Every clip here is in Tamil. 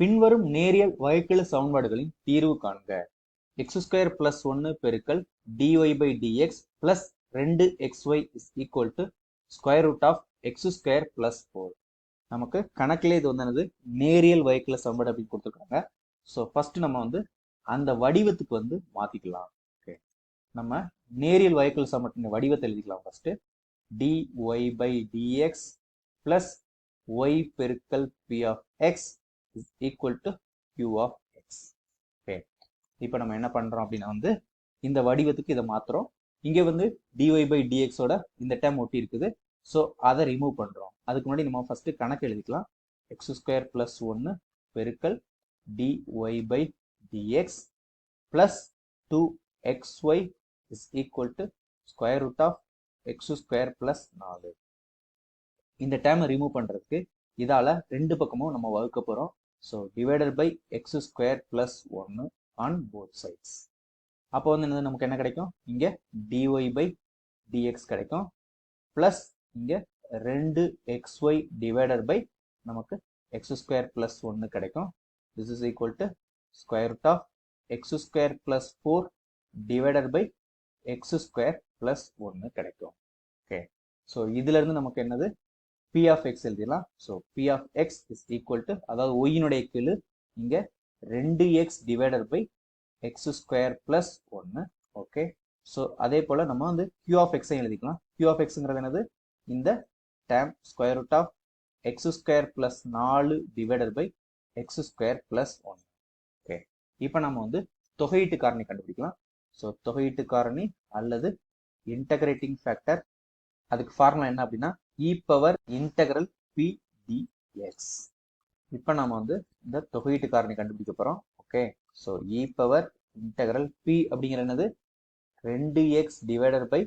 பின்வரும் நேரியல் வகைக்கெழு சமன்பாடுகளின் தீர்வு காண்க. எக்ஸ் ஸ்கொயர் பிளஸ் ஒன்னு பெருக்கல் d y by d x plus ரெண்டு x y is equal to square root of x square plus four நமக்கு கணக்கில் இது வந்து என்னது? நேரியல் வகைக்கெழு சமன்பாடு அப்படின்னு கொடுத்துருக்காங்க. ஸோ ஃபர்ஸ்ட் நம்ம வந்து அந்த வடிவத்துக்கு வந்து மாத்திக்கலாம். ஓகே நம்ம நேரியல் வகைக்கெழு சமன்பாட்டின் வடிவத்தை எழுதிக்கலாம் first dy by dx plus y பெருக்கல் p of x is equal to q of x okay இப்போ நம்ம என்ன பண்ணுறோம் அப்படின்னா வந்து இந்த வடிவத்துக்கு இதை மாற்றுறோம் இங்கே வந்து டிஒய் பை டிஎக்ஸோட இந்த டேம் ஒட்டி இருக்குது. ஸோ அதை ரிமூவ் பண்ணுறோம் அதுக்கு முன்னாடி நம்ம ஃபஸ்ட்டு கணக்கு எழுதிக்கலாம். எக்ஸ் ஸ்கொயர் ப்ளஸ் ஒன்று பெருக்கல் d y by d x plus two x y is equal to square root of x square plus நாலு இந்த டேமை ரிமூவ் பண்ணுறதுக்கு இதால் ரெண்டு பக்கமும் நம்ம வகுக்க போகிறோம் so divided by x square plus ஒன்று ஆன் போத் சைட்ஸ் அப்போ வந்து என்னது? நமக்கு என்ன கிடைக்கும்? இங்கே d y by d x கிடைக்கும். ப்ளஸ் இங்கே ரெண்டு எக்ஸ் ஒய் டிவைடட் பை நமக்கு எக்ஸ் ஸ்கொயர் ப்ளஸ் ஒன்று கிடைக்கும். This is equal to square root of x square plus four divided by x square plus ஒன்று கிடைக்கும். ஓகே ஸோ இதுலேருந்து நமக்கு என்னது? பி ஆஃப் எக்ஸ் எழுதிடலாம். So P of x is equal to அதாவது ஒய்யினுடைய கீழ் இங்கே ரெண்டு x divided by x square plus ஒன்று ஓகே ஸோ அதே போல் நம்ம வந்து கியூ ஆஃப் எக்ஸையும் எழுதிக்கலாம். கியூ ஆஃப் எக்ஸுங்கிறது என்னது? இந்த term square root of x square plus நாலு divided by x square plus ஒன்று ஓகே இப்போ நம்ம வந்து தொகையீட்டு காரணி கண்டுபிடிக்கலாம். ஸோ தொகையீட்டு காரணி அல்லது இன்டகிரேட்டிங் ஃபேக்டர் அதுக்கு ஃபார்முலா என்ன அப்படின்னா e power integral P d x இப்போ நம்ம வந்து இந்த தொகையீட்டு காரணி கண்டுபிடிக்க போகிறோம் okay so e e power integral P அப்படிங்கிற என்னது? ரெண்டு x divided by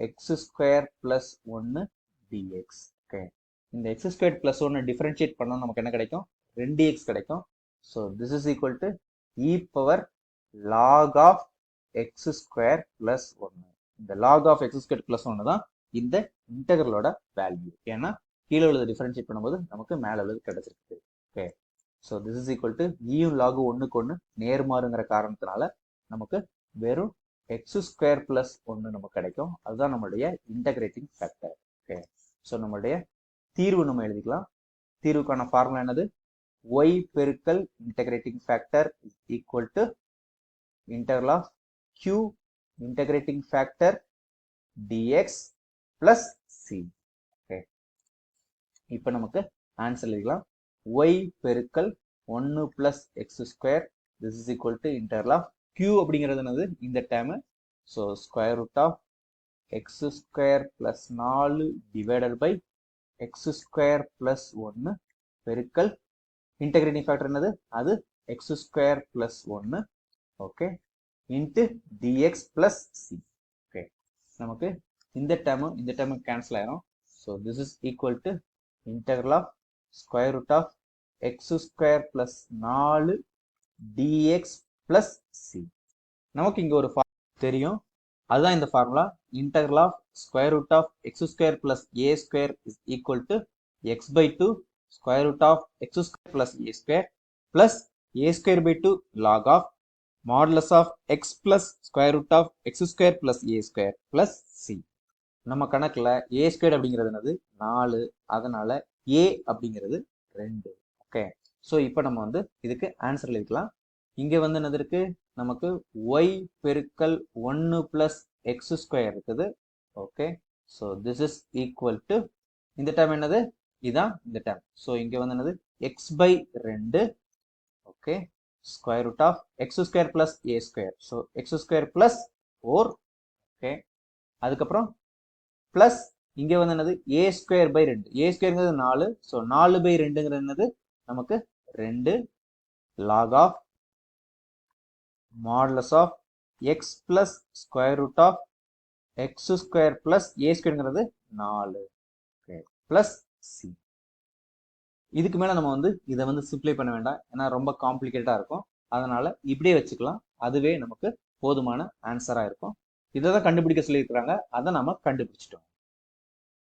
x square plus ஒன்று டிஎக்ஸ் ஓகே இந்த எக்ஸ் ஸ்கொயர் பிளஸ் ஒன்று டிஃப்ரென்ஷியேட் பண்ணால் நமக்கு என்ன கிடைக்கும்? ரெண்டு எக்ஸ் கிடைக்கும். So this is equal to e power log of x square plus ஒன்று இந்த log of x square plus ஒன்று தான் இந்த இன்டகரலோட வேல்யூ ஏன்னா கீழே உள்ளது டிஃபரன்ஷியேட் பண்ணும்போது நமக்கு மேலே உள்ளது கிடைச்சிருக்கு. Okay so this is equal to ஈயும் லாகு ஒன்றுக்கு ஒன்று நேர்மாறுங்கிற காரணத்தினால நமக்கு வெறும் எக்ஸ் ஸ்கொயர் பிளஸ் ஒன்று நமக்கு கிடைக்கும். அதுதான் நம்மளுடைய இன்டகிரேட்டிங் ஃபேக்டர் ஓகே ஸோ நம்மளுடைய தீர்வு நம்ம எழுதிக்கலாம். தீர்வுக்கான ஃபார்முலா என்னது? ஒய் பெருக்கல் integrating factor is equal to integral Q integrating factor d x plus C okay இப்போ நமக்கு ஆன்சர் எழுதிக்கலாம். ஒய் பெருக்கல் 1 plus x square. This is equal to integral of அப்படிங்கிறது என்னது? இந்த term so square root of x square plus நாலு divided by x square plus ஒன்று பெருக்கல் இன்டகிரேட்டிங் ஃபேக்டர் என்னது? அது எக்ஸ் ஸ்கொயர் பிளஸ் ஒன்று okay into d x plus C okay நமக்கு இந்த டேர்மும் இந்த டேர்மும் கேன்சல் ஆயிரும். So this is equal to integral of square root of x square plus நாலு டிஎக்ஸ் பிளஸ் சி நமக்கு இங்கே ஒரு தெரியும். அதுதான் இந்த formula integral of square root of x square plus A square is equal to x by two square root of x square plus A square plus A square by two log of modulus of x plus square root of x square plus A square plus C நம்ம கணக்கில் ஏ ஸ்கொயர் அப்படிங்கிறது என்னது? நாலு. அதனால ஏ அப்படிங்கிறது ரெண்டு. ஓகே ஸோ இப்போ நம்ம வந்து இதுக்கு ஆன்சர் எழுதிக்கலாம் இங்கே வந்து என்னது இருக்கு? நமக்கு ஒய் பெருக்கல் ஒன்று பிளஸ் எக்ஸ் ஸ்கொயர் இருக்குது. Okay so this is equal to இந்த டைம் என்னது? இதான் இந்த டைம் ஸோ இங்கே வந்து என்னது? எக்ஸ் பை ரெண்டு. Okay square root of x square plus A square so x square plus four okay அதுக்கப்புறம் பிளஸ் இங்கே வந்து என்னது? ஏ ஸ்கொயர் பை ரெண்டு. ஏ ஸ்கொயருங்கிறது நாலு. ஸோ நாலு பை ரெண்டுங்கிறது என்னது? நமக்கு ரெண்டு log of modulus of x plus square root of x square plus A ஸ்கொயருங்கிறது நாலு. பிளஸ் சி இதுக்கு மேலே நம்ம வந்து இதை வந்து சிம்ப்ளை பண்ண வேண்டாம். ஏன்னா ரொம்ப காம்ப்ளிகேட்டாக இருக்கும். அதனால இப்படியே வச்சுக்கலாம். அதுவே நமக்கு போதுமான ஆன்சராக இருக்கும். இதை தான் கண்டுபிடிக்க சொல்லியிருக்கிறாங்க. அதை நம்ம கண்டுபிடிச்சிட்டோம்.